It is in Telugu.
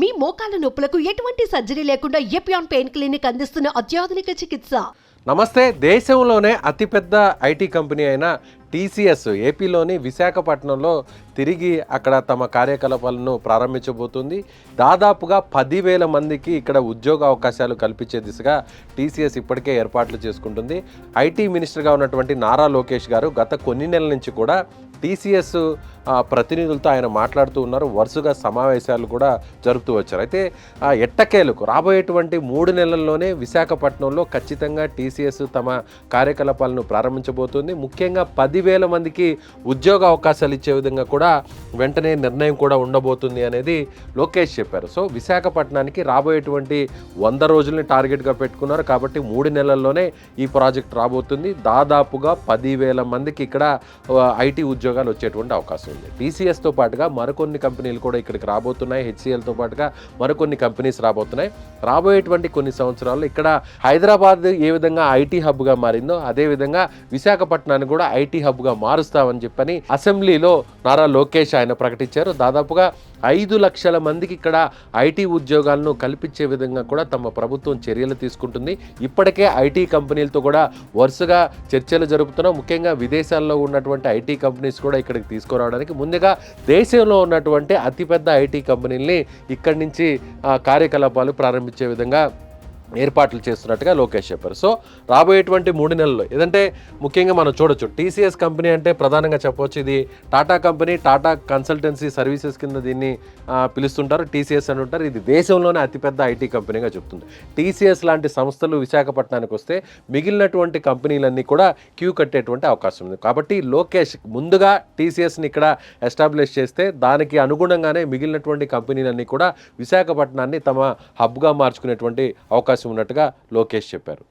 మీ మోకాల నొప్పులకు ఎటువంటి సర్జరీ లేకుండా ఎపియాన్ పెయిన్ క్లినిక్ అందిస్తున్న అత్యాధునిక చికిత్స. నమస్తే దేశంలోనే అతిపెద్ద ఐటీ కంపెనీ అయిన టీసీఎస్ ఏపీలోని విశాఖపట్నంలో తిరిగి అక్కడ తమ కార్యకలాపాలను ప్రారంభించబోతుంది. దాదాపుగా పదివేల మందికి ఇక్కడ ఉద్యోగ అవకాశాలు కల్పించే దిశగా టీసీఎస్ ఇప్పటికే ఏర్పాట్లు చేసుకుంటుంది. ఐటీ మినిస్టర్గా ఉన్నటువంటి నారా లోకేష్ గారు గత కొన్ని నెలల నుంచి కూడా టీసీఎస్ ప్రతినిధులతో ఆయన మాట్లాడుతూ ఉన్నారు. వరుసగా సమావేశాలు కూడా జరుపుతూ వచ్చారు. అయితే ఎట్టకేలకు రాబోయేటువంటి మూడు నెలల్లోనే విశాఖపట్నంలో ఖచ్చితంగా టీసీఎస్ తమ కార్యకలాపాలను ప్రారంభించబోతుంది. ముఖ్యంగా పదివేల మందికి ఉద్యోగ అవకాశాలు ఇచ్చే విధంగా కూడా వెంటనే నిర్ణయం కూడా ఉండబోతుంది అనేది లోకేష్ చెప్పారు. సో విశాఖపట్నానికి రాబోయేటువంటి వంద రోజుల్ని టార్గెట్గా పెట్టుకున్నారు. కాబట్టి మూడు నెలల్లోనే ఈ ప్రాజెక్ట్ రాబోతుంది. దాదాపుగా పదివేల మందికి ఇక్కడ ఐటీ ఉద్యోగాలు వచ్చేటువంటి అవకాశం ఉంది. టీసీఎస్తో పాటుగా మరికొన్ని కంపెనీలు కూడా ఇక్కడికి రాబోతున్నాయి. హెచ్సిఎల్తో పాటుగా మరికొన్ని కంపెనీస్ రాబోతున్నాయి. రాబోయేటువంటి కొన్ని సంవత్సరాల్లో ఇక్కడ హైదరాబాద్ ఏ విధంగా ఐటీ హబ్గా మారిందో అదేవిధంగా విశాఖపట్నాన్ని కూడా ఐటీ హబ్గా మారుస్తామని చెప్పని అసెంబ్లీలో నారా లోకేష్ ఆయన ప్రకటించారు. దాదాపుగా ఐదు లక్షల మందికి ఇక్కడ ఐటీ ఉద్యోగాలను కల్పించే విధంగా కూడా తమ ప్రభుత్వం చర్యలు తీసుకుంటుంది. ఇప్పటికే ఐటీ కంపెనీలతో కూడా వరుసగా చర్చలు జరుపుతున్నాం. ముఖ్యంగా విదేశాల్లో ఉన్నటువంటి ఐటీ కంపెనీస్ కూడా ఇక్కడికి తీసుకురావడానికి. ముందుగా దేశంలో ఉన్నటువంటి అతిపెద్ద ఐటీ కంపెనీల్ని ఇక్కడి నుంచి కార్యకలాపాలు ప్రారంభించే విధంగా ఏర్పాట్లు చేస్తున్నట్టుగా లోకేష్ చెప్పారు. సో రాబోయేటువంటి మూడు నెలల్లో ఏదంటే ముఖ్యంగా మనం చూడొచ్చు టీసీఎస్ కంపెనీ అంటే ప్రధానంగా చెప్పవచ్చు ఇది Tata company Tata consultancy services కింద దీన్ని పిలుస్తుంటారు టీసీఎస్ అని ఉంటారు ఇది దేశంలోనే అతిపెద్ద ఐటీ కంపెనీగా చెప్తుంది. టీసీఎస్ లాంటి సంస్థలు విశాఖపట్నానికి వస్తే మిగిలినటువంటి కంపెనీలన్నీ కూడా క్యూ కట్టేటువంటి అవకాశం ఉంది. కాబట్టి లోకేష్ ముందుగా టీసీఎస్ని ఇక్కడ ఎస్టాబ్లిష్ చేస్తే దానికి అనుగుణంగానే మిగిలినటువంటి కంపెనీలన్నీ కూడా విశాఖపట్నాన్ని తమ హబ్గా మార్చుకునేటువంటి అవకాశం అవకాశం ఉన్నట్టుగా లోకేష్ చెప్పారు.